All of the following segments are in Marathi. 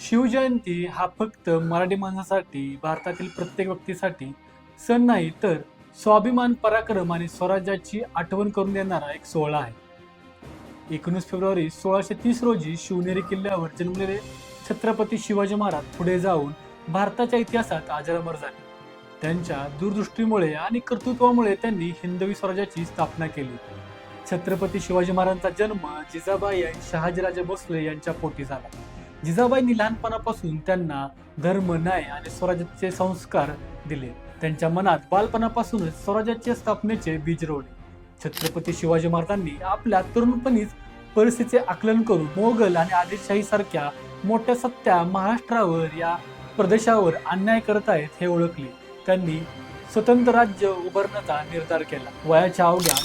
शिवजयंती हा फक्त मराठी माणसासाठी भारतातील प्रत्येक व्यक्तीसाठी सण नाही तर स्वाभिमान पराक्रम आणि स्वराज्याची आठवण करून देणारा एक सोहळा आहे. एकोणीस फेब्रुवारी सोळाशे तीस रोजी शिवनेरी किल्ल्यावर जन्मलेले छत्रपती शिवाजी महाराज पुढे जाऊन भारताच्या इतिहासात आजरामर झाले. त्यांच्या दूरदृष्टीमुळे आणि कर्तृत्वामुळे त्यांनी हिंदवी स्वराज्याची स्थापना केली. छत्रपती शिवाजी महाराजांचा जन्म जिजाबाई आणि शहाजीराजे भोसले यांच्या पोटी झाला. जिजाबाईंनी लहानपणापासून त्यांना धर्म न्याय आणि स्वराज्याचे संस्कार दिले. त्यांच्या मनात बालपणापासूनच स्वराज्याच्या स्थापनेचे बीज रोवले. छत्रपती शिवाजी महाराजांनी आपल्या तरुणपणीच परिस्थितीचे आकलन करून मोगल आणि आदिलशाही सारख्या मोठ्या सत्या महाराष्ट्रावर या प्रदेशावर अन्याय करत आहेत हे ओळखले. त्यांनी स्वतंत्र राज्य उभारण्याचा निर्धार केला. वयाच्या अवघ्या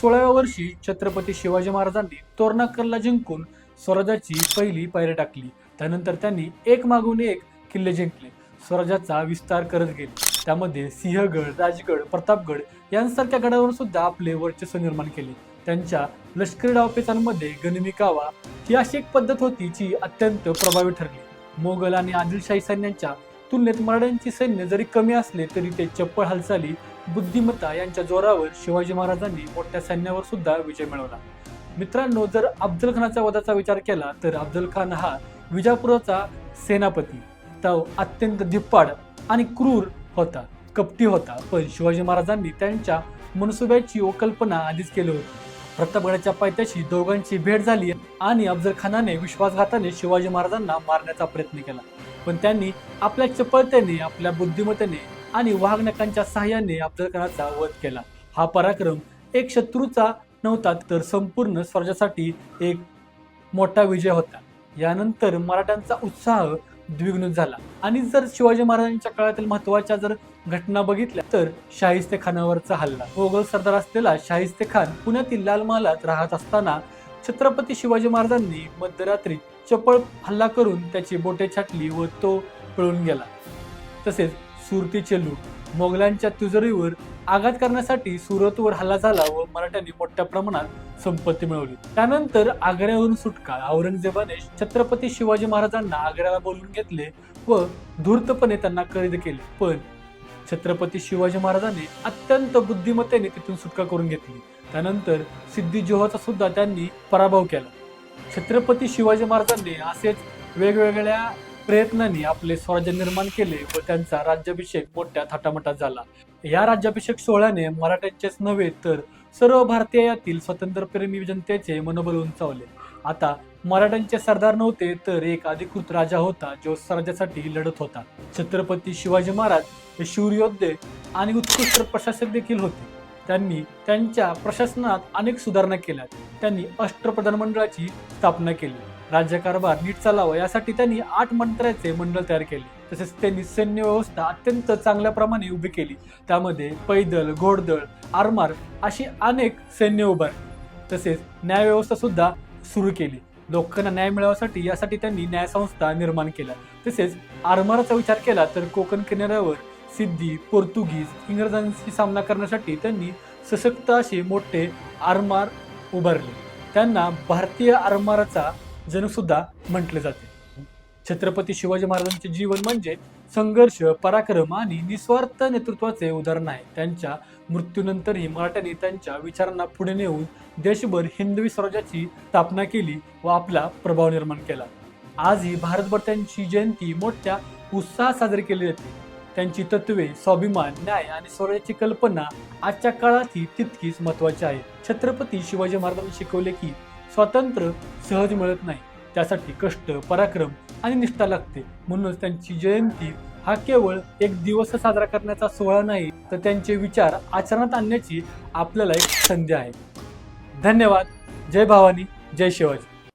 सोळाव्या वर्षी छत्रपती शिवाजी महाराजांनी तोरणा किल्ला जिंकून स्वराज्याची पहिली पायरी टाकली. त्यानंतर त्यांनी एक मागून एक किल्ले जिंकले. स्वराज्याचा विस्तार करत गेले. त्यामध्ये सिंहगड राजगड प्रतापगड यांसारख्या गडावर सुद्धा आपले वर्चस्व निर्माण केले. त्यांच्या लष्करी डावपेचांमध्ये गणमिकावा कावा ही अशी एक पद्धत होती जी अत्यंत प्रभावी ठरली. मोगल आणि आदिलशाही सैन्यांच्या तुलनेत मराठ्यांची सैन्य जरी कमी असले तरी ते चप्पळ हालचाली बुद्धिमत्ता यांच्या जोरावर शिवाजी महाराजांनी मोठ्या सैन्यावर सुद्धा विजय मिळवला. मित्रांनो जर अफजल खानाच्या वधाचा विचार केला तर अफजल खान हा विजापुराचा सेनापती. तो अत्यंत धिप्पाड आणि क्रूर होता कपटी होता पण शिवाजी महाराजांनी त्यांच्या मनसुब्याची कल्पना आधीच केली होती. प्रतापगडाच्या पायथ्याशी दोघांची भेट झाली आणि अफजल खानाने विश्वासघाताने शिवाजी महाराजांना मारण्याचा प्रयत्न केला. पण त्यांनी आपल्या चपळतेने आपल्या बुद्धिमत्तेने आणि वाघनकांच्या सहाय्याने अफजल खानाचा वध केला. हा पराक्रम एक शत्रूचा नव्हता तर संपूर्ण स्वराज्यासाठी एक मोठा विजय होता. यानंतर मराठ्यांचा उत्साह द्विगुणित झाला. आणि जर शिवाजी महाराजांच्या काळातील महत्त्वाच्या जर घटना बघितल्या तर शाहिस्ते खानावरचा हल्ला. मोगल सरदार असलेला शाहिस्ते खान पुण्यातील लाल महालात राहत असताना छत्रपती शिवाजी महाराजांनी मध्यरात्री चपळ हल्ला करून त्याची बोटे छाटली व तो पळून गेला. तसेच सुरतीचे लूट मोगलांच्या तुजरीवर आघात करण्यासाठी सुरतवर हल्ला झाला व मराठ्यांनी मोठ्या प्रमाणात संपत्ती मिळवली. त्यानंतर आग्र्यावरून सुटका. औरंगजेबाने छत्रपती शिवाजी महाराजांना आग्र्याला बोलून घेतले व धूर्तपणे त्यांना कैद केले. पण छत्रपती शिवाजी महाराजांनी अत्यंत बुद्धिमत्तेने तिथून सुटका करून घेतली. त्यानंतर सिद्धी जोहाचा सुद्धा त्यांनी पराभव केला. छत्रपती शिवाजी महाराजांनी असेच वेगवेगळ्या प्रयत्नांनी आपले स्वराज्य निर्माण केले व त्यांचा राज्याभिषेक मोठ्या थाटामाटात झाला. या राज्याभिषेक सोहळ्याने मराठ्यांचेच नव्हे तर सर्व भारतीयातील स्वतंत्रप्रेमी जनतेचे मनोबल उंचावले. आता मराठ्यांचे सरदार नव्हते तर एक अधिकृत राजा होता जो स्वराज्यासाठी लढत होता. छत्रपती शिवाजी महाराज हे शूरयोद्धे आणि उत्कृष्ट प्रशासक देखील होते. त्यांनी त्यांच्या प्रशासनात अनेक सुधारणा केल्या. त्यांनी अष्टप्रधान मंडळाची स्थापना केली. राज्यकारभार नीट चालावा यासाठी त्यांनी आठ मंत्र्याचे मंडळ तयार केले. तसेच त्यांनी सैन्य व्यवस्था अत्यंत चांगल्या प्रमाणे उभी केली. त्यामध्ये पैदल घोडदळ आरमार अशी अनेक सैन्य उभारली. तसेच न्यायव्यवस्था सुद्धा सुरू केली. लोकांना न्याय मिळवण्यासाठी यासाठी त्यांनी न्यायसंस्था निर्माण केल्या. तसेच आरमाराचा विचार केला तर कोकण किनाऱ्यावर सिद्धी पोर्तुगीज इंग्रजांशी सामना करण्यासाठी त्यांनी सशक्त असे मोठे आरमार उभारले. त्यांना भारतीय आरमाराचा जणू सुद्धा म्हटले जाते. छत्रपती शिवाजी महाराजांचे जीवन म्हणजे संघर्ष पराक्रम आणि निस्वार्थ नेतृत्वाचे उदाहरण आहे. त्यांच्या मृत्यूनंतरही मराठ्यांनी त्यांच्या विचारांना पुढे नेऊन देशभर हिंदवी स्वराज्याची स्थापना केली व आपला प्रभाव निर्माण केला. आजही भारतभर त्यांची जयंती मोठ्या उत्साहात साजरी केली जाते. त्यांची तत्वे स्वाभिमान न्याय आणि स्वराज्याची कल्पना आजच्या काळातही तितकीच महत्वाची आहे. छत्रपती शिवाजी महाराजांनी शिकवले की स्वातंत्र्य सहज मिळत नाही. त्यासाठी कष्ट पराक्रम आणि निष्ठा लागते. म्हणूनच त्यांची जयंती हा केवळ एक दिवस साजरा करण्याचा सोहळा नाही तर त्यांचे विचार आचरणात आणण्याची आपल्याला एक संधी आहे. धन्यवाद. जय भवानी. जय शिवाजी.